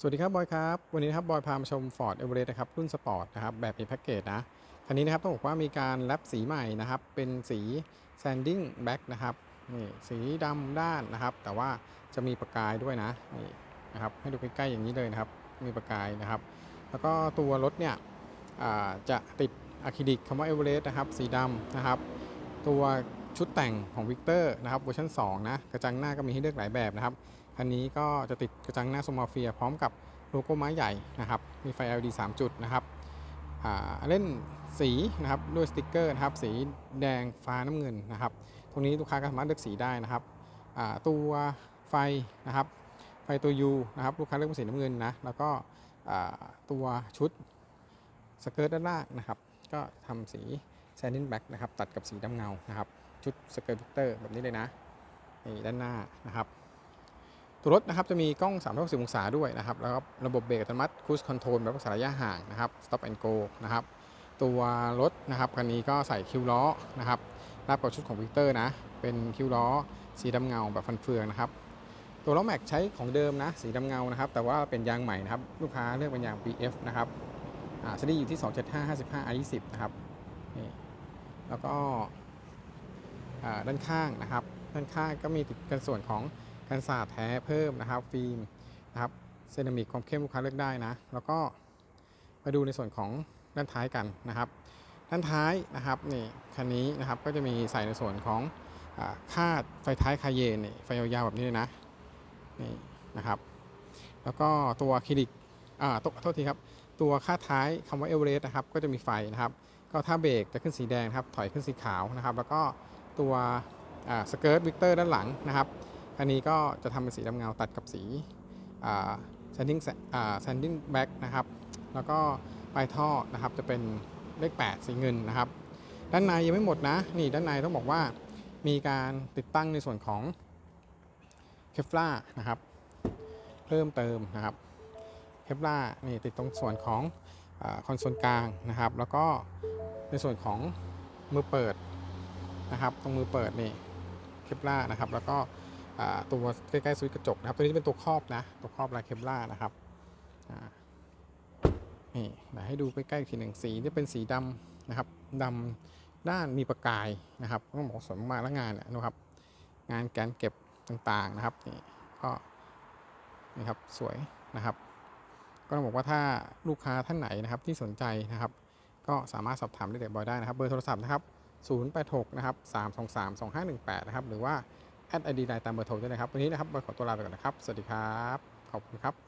สวัสดีครับบอยครับ วันนี้นะครับบอยพามาชม Ford Everest นะครับรุ่นสปอร์ตนะครับแบบมีแพ็กเกจนะคันนี้นะครับต้องบอกว่ามีการแรปสีใหม่นะครับ เป็นสี sanding black นะครับนี่สีดำด้านนะครับ แต่ว่าจะมีประกายด้วยนะนี่นะครับให้ดูใกล้ๆอย่างนี้เลยนะครับ มีประกายนะครับ แล้วก็ตัวรถเนี่ยจะติดอะคริลิกคำว่า Everest นะครับสีดำนะครับ ตัวชุดแต่งของ Victor นะครับเวอร์ชัน2นะกระจังหน้าก็มีให้เลือกหลายแบบนะครับ คันนี้ก็จะติดกระจังหน้าโซมาเฟียพร้อมกับโลโก้ไม้ใหญ่นะครับ มีไฟ LED 3 จุดนะครับเล่นสีนะครับด้วยสติกเกอร์นะครับ สีแดงฟ้าน้ำเงินนะครับ ตรงนี้ลูกค้าก็สามารถเลือกสีได้นะครับตัวไฟนะครับ ไฟตัว U นะครับลูกค้าเลือกเป็นสีน้ำเงินนะ แล้วก็ตัวชุดสเกิร์ตด้านล่างนะครับ ก็ทำสี s a n d i n Black นะครับ ตัดกับสีดำเงานะครับ ชุดสเกิร์ตวิกเตอร์แบบนี้เลยนะนี่ด้านหน้านะครับ ตัวรถนะครับจะมีกล้อง 360 องศาด้วยนะครับ แล้วก็ระบบเบรกอัตโนมัติ Cruise Control แบบรักษาระยะห่างนะครับ Stop and Go นะครับ ตัวรถนะครับคันนี้ก็ใส่คิวล้อนะครับรับกับชุดของวิกเตอร์นะ เป็นคิวล้อ สีดำเงาแบบฟันเฟืองนะครับ ตัวล้อแม็กใช้ของเดิมนะ สีดำเงานะครับ แต่ว่าเป็นยางใหม่นะครับ ลูกค้าเลือกเป็นยาง BF นะครับอ่าชนิดอยู่ที่ 275 55 i 20 นะครับ นี่แล้วก็อ่าด้านข้างนะครับ ด้านข้างก็มีติดกันส่วนของ กันศาสตร์แท้เพิ่มนะครับ ฟิล์มนะครับเซรามิกความเข้มลูกค้าเลือกได้นะ แล้วก็มาดูในส่วนของด้านท้ายกันนะครับ ด้านท้ายนะครับนี่คันนี้นะครับก็จะมีใส่ในส่วนของอคาดไฟท้ายคาเยนนี่ไฟยาวๆแบบนี้เลยนะนี่นะครับ แล้วก็ตัวคริลิกอ่าโทษโทษทีครับ ตัวคาดท้ายคำว่าเอเวอเรสต์นะครับ ก็จะมีไฟนะครับ ก็ถ้าเบรกจะขึ้นสีแดงครับถอยขึ้นสีขาวนะครับ แล้วก็ตัวสเกิร์ตวิกเตอร์ด้านหลังนะครับ อันนี้ก็จะทำเป็นสีดำเงาตัดกับสีแซนดิ้งแซนดิ้งแบ็กนะครับ แล้วก็ปลายท่อนะครับจะเป็นเลข 8 สีเงินนะครับ ด้านในยังไม่หมดนะ นี่ด้านในต้องบอกว่ามีการติดตั้งในส่วนของเคฟล่านะครับ เพิ่มเติมนะครับเคฟล่านี่ติดตรงส่วนของคอนโซลกลางนะครับ แล้วก็ในส่วนของมือเปิดนะครับ ตรงมือเปิดนี่เคฟล่านะครับ แล้วก็ ตัวใกล้ๆสวิตกระจกนะครับ ตัวนี้เป็นตัวครอบนะ ตัวครอบลายเคปล่านะครับนี่เดี๋ยวให้ดูใกล้ๆทีหนึ่งสีที่เป็นสีดำนะครับดำด้านมีประกายนะครับต้องบอกสวยมากแล้วงานนะครับ งานแกนเก็บต่างๆนะครับนี่ก็นี่ครับสวยนะครับ ก็ต้องบอกว่าถ้าลูกค้าท่านไหนนะครับที่สนใจนะครับ ก็สามารถสอบถามได้เดี๋ยวบอยได้นะครับ เบอร์โทรศัพท์นะครับ086นะครับ323 2518นะครับหรือว่า แอดไอดีนายตามเบอร์โทรด้วยนะครับ วันนี้นะครับขอตัวลาไปก่อนนะครับ สวัสดีครับ ขอบคุณครับ